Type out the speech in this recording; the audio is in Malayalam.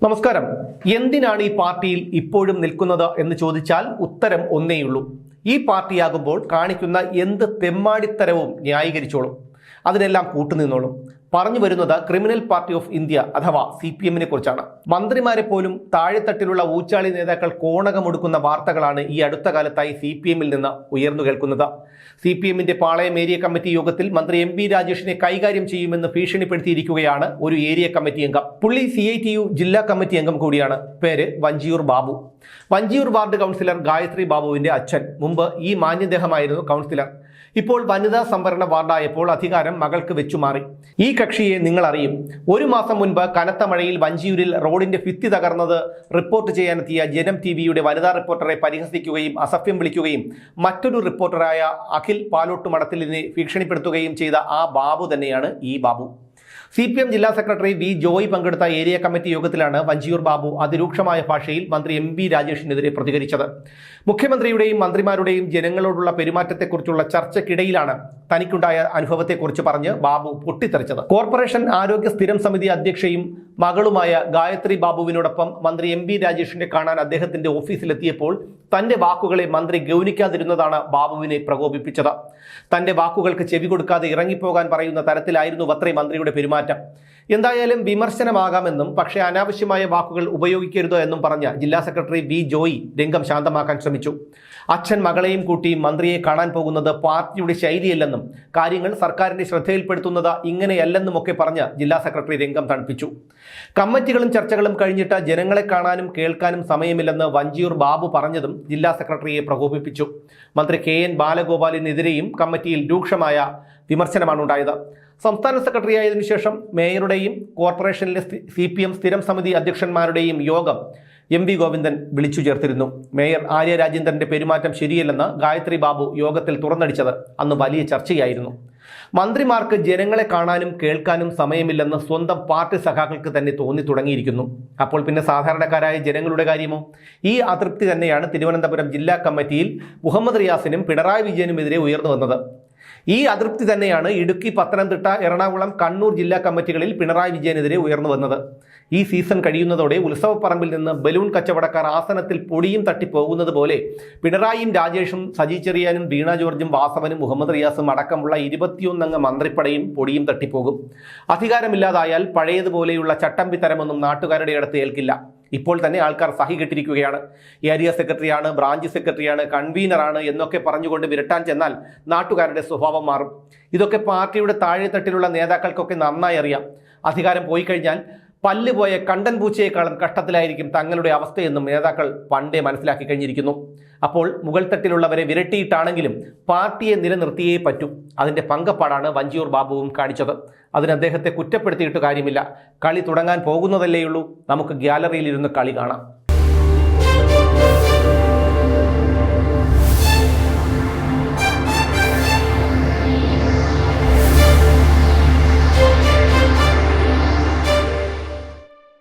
നമസ്കാരം. എന്തിനാണ് ഈ പാർട്ടിയിൽ ഇപ്പോഴും നിൽക്കുന്നത് എന്ന് ചോദിച്ചാൽ ഉത്തരം ഒന്നേയുള്ളൂ ഈ പാർട്ടിയാകുമ്പോൾ കാണിക്കുന്ന എന്ത് തെമ്മാടിത്തരവും ന്യായീകരിച്ചോളും. അതിനെല്ലാം കൂട്ടുനിന്നോളും. പറഞ്ഞു വരുന്നത് ക്രിമിനൽ പാർട്ടി ഓഫ് ഇന്ത്യ അഥവാ സി പി എമ്മിനെ കുറിച്ചാണ്. മന്ത്രിമാരെ പോലും താഴെത്തട്ടിലുള്ള ഊച്ചാളി നേതാക്കൾ കോണകമൊടുക്കുന്ന വാർത്തകളാണ് ഈ അടുത്ത കാലത്തായി സി പി എമ്മിൽ നിന്ന് ഉയർന്നു കേൾക്കുന്നത്. സി പി എമ്മിന്റെ പാളയം ഏരിയ കമ്മിറ്റി യോഗത്തിൽ മന്ത്രി എം പി രാജേഷിനെ കൈകാര്യം ചെയ്യുമെന്ന് ഭീഷണിപ്പെടുത്തിയിരിക്കുകയാണ് ഒരു ഏരിയ കമ്മിറ്റി അംഗം. പുള്ളി സി ഐ ടി യു ജില്ലാ കമ്മിറ്റി അംഗം കൂടിയാണ്. പേര് വഞ്ചിയൂർ ബാബു. വഞ്ചിയൂർ വാർഡ് കൗൺസിലർ ഗായത്രി ബാബുവിന്റെ അച്ഛൻ. മുമ്പ് ഈ മാന്യദേഹമായിരുന്നു കൗൺസിലർ. ഇപ്പോൾ വനിതാ സംവരണ വാർഡായപ്പോൾ അധികാരം മകൾക്ക് വെച്ചുമാറി ഈ കക്ഷിയെ നിങ്ങൾ അറിയും. ഒരു മാസം മുൻപ് കനത്ത മഴയിൽ വഞ്ചിയൂരിൽ റോഡിന്റെ ഭിത്തി തകർന്നത് റിപ്പോർട്ട് ചെയ്യാനെത്തിയ ജനം ടി വിയുടെ വനിതാ റിപ്പോർട്ടറെ പരിഹസിക്കുകയും അസഭ്യം വിളിക്കുകയും മറ്റൊരു റിപ്പോർട്ടറായ അഖിൽ പാലോട്ട് മടത്തിലിനെ ഭീഷണിപ്പെടുത്തുകയും ചെയ്ത ആ ബാബു തന്നെയാണ് ഈ ബാബു. സി പി എം ജില്ലാ സെക്രട്ടറി വി ജോയ് പങ്കെടുത്ത ഏരിയ കമ്മിറ്റി യോഗത്തിലാണ് വഞ്ചിയൂർ ബാബു അതിരൂക്ഷമായ ഭാഷയിൽ മന്ത്രി എം ബി രാജേഷിനെതിരെ പ്രതികരിച്ചത്. മുഖ്യമന്ത്രിയുടെയും മന്ത്രിമാരുടെയും ജനങ്ങളോടുള്ള പെരുമാറ്റത്തെക്കുറിച്ചുള്ള ചർച്ചയ്ക്കിടയിലാണ് തനിക്കുണ്ടായ അനുഭവത്തെക്കുറിച്ച് പറഞ്ഞ് ബാബു പൊട്ടിത്തെറിച്ചത്. കോർപ്പറേഷൻ ആരോഗ്യ സ്ഥിരം സമിതി അധ്യക്ഷയും മകളുമായ ഗായത്രി ബാബുവിനോടൊപ്പം മന്ത്രി എം ബി രാജേഷിനെ കാണാൻ അദ്ദേഹത്തിന്റെ ഓഫീസിലെത്തിയപ്പോൾ തന്റെ വാക്കുകളെ മന്ത്രി ഗൗനിക്കാതിരുന്നതാണ് ബാബുവിനെ പ്രകോപിപ്പിച്ചത്. തന്റെ വാക്കുകൾക്ക് ചെവി കൊടുക്കാതെ ഇറങ്ങിപ്പോകാൻ പറയുന്ന തരത്തിലായിരുന്നു അത്രേ മന്ത്രിയുടെ പെരുമാറ്റം. എന്തായാലും വിമർശനമാകാമെന്നും പക്ഷേ അനാവശ്യമായ വാക്കുകൾ ഉപയോഗിക്കരുത് എന്നും പറഞ്ഞ ജില്ലാ സെക്രട്ടറി വി ജോയി രംഗം ശാന്തമാക്കാൻ ശ്രമിച്ചു. അച്ഛൻ മകളെയും കൂട്ടി മന്ത്രിയെ കാണാൻ പോകുന്നത് പാർട്ടിയുടെ ശൈലിയല്ലെന്നും കാര്യങ്ങൾ സർക്കാരിന്റെ ശ്രദ്ധയിൽപ്പെടുത്തുന്നത് ഇങ്ങനെയല്ലെന്നുമൊക്കെ പറഞ്ഞ് ജില്ലാ സെക്രട്ടറി രംഗം തണുപ്പിച്ചു. കമ്മിറ്റികളും ചർച്ചകളും കഴിഞ്ഞിട്ട് ജനങ്ങളെ കാണാനും കേൾക്കാനും സമയമില്ലെന്ന് വഞ്ചിയൂർ ബാബു പറഞ്ഞതും ജില്ലാ സെക്രട്ടറിയെ പ്രകോപിപ്പിച്ചു. മന്ത്രി കെ എൻ ബാലഗോപാലിനെതിരെയും കമ്മിറ്റിയിൽ രൂക്ഷമായ വിമർശനമാണ് ഉണ്ടായത് സംസ്ഥാന സെക്രട്ടറി ആയതിനു ശേഷം മേയറുടെയും കോർപ്പറേഷനിലെ സി പി എം സ്ഥിരം സമിതി അധ്യക്ഷന്മാരുടെയും യോഗം എം വി ഗോവിന്ദൻ വിളിച്ചു ചേർത്തിരുന്നു മേയർ ആര്യ രാജേന്ദ്രന്റെ പെരുമാറ്റം ശരിയല്ലെന്ന് ഗായത്രി ബാബു യോഗത്തിൽ തുറന്നടിച്ചത് അന്ന് വലിയ ചർച്ചയായിരുന്നു. മന്ത്രിമാർക്ക് ജനങ്ങളെ കാണാനും കേൾക്കാനും സമയമില്ലെന്ന് സ്വന്തം പാർട്ടി സഖാക്കൾക്ക് തന്നെ തോന്നി തുടങ്ങിയിരിക്കുന്നു. അപ്പോൾ പിന്നെ സാധാരണക്കാരായ ജനങ്ങളുടെ കാര്യമോ? ഈ അതൃപ്തി തന്നെയാണ് തിരുവനന്തപുരം ജില്ലാ കമ്മിറ്റിയിൽ മുഹമ്മദ് റിയാസിനും പിണറായി വിജയനുമെതിരെ ഉയർന്നു വന്നത്. ഈ അതൃപ്തി തന്നെയാണ് ഇടുക്കി പത്തനംതിട്ട എറണാകുളം കണ്ണൂർ ജില്ലാ കമ്മിറ്റികളിൽ പിണറായി വിജയനെതിരെ ഉയർന്നു വന്നത്. ഈ സീസൺ കഴിയുന്നതോടെ ഉത്സവപ്പറമ്പിൽ നിന്ന് ബലൂൺ കച്ചവടക്കാർ ആസനത്തിൽ പൊടിയും തട്ടിപ്പോകുന്നത് പോലെ പിണറായിയും രാജേഷും സജി ചെറിയാനും വീണ ജോർജും വാസവനും മുഹമ്മദ് റിയാസും അടക്കമുള്ള ഇരുപത്തിയൊന്നംഗ മന്ത്രിപ്പടയും പൊടിയും തട്ടിപ്പോകും. അധികാരമില്ലാതായാൽ പഴയതുപോലെയുള്ള ചട്ടമ്പിത്തരമൊന്നും നാട്ടുകാരുടെ അടുത്ത് ഏൽക്കില്ല. ഇപ്പോൾ തന്നെ ആൾക്കാർ സഹി കെട്ടിരിക്കുകയാണ്. ഏരിയ സെക്രട്ടറിയാണ് ബ്രാഞ്ച് സെക്രട്ടറിയാണ് കൺവീനറാണ് എന്നൊക്കെ പറഞ്ഞുകൊണ്ട് വിരട്ടാൻ ചെന്നാൽ നാട്ടുകാരുടെ സ്വഭാവം മാറും. ഇതൊക്കെ പാർട്ടിയുടെ താഴെത്തട്ടിലുള്ള നേതാക്കൾക്കൊക്കെ നന്നായി അറിയാം. അധികാരം പോയി കഴിഞ്ഞാൽ പല്ല് പോയ കണ്ടൻ പൂച്ചയെക്കാളും കഷ്ടത്തിലായിരിക്കും തങ്ങളുടെ അവസ്ഥയെന്നും നേതാക്കൾ പണ്ടേ മനസ്സിലാക്കി കഴിഞ്ഞിരിക്കുന്നു. അപ്പോൾ മുഗൾ തട്ടിലുള്ളവരെ വിരട്ടിയിട്ടാണെങ്കിലും പാർട്ടിയെ നിലനിർത്തിയേ പറ്റൂ. അതിന്റെ പങ്കപ്പാടാണ് വഞ്ചിയൂർ ബാബുവും കാണിച്ചത്. അതിന് അദ്ദേഹത്തെ കുറ്റപ്പെടുത്തിയിട്ട് കാര്യമില്ല. കളി തുടങ്ങാൻ പോകുന്നതല്ലേയുള്ളൂ നമുക്ക് ഗ്യാലറിയിലിരുന്ന് കളി കാണാം.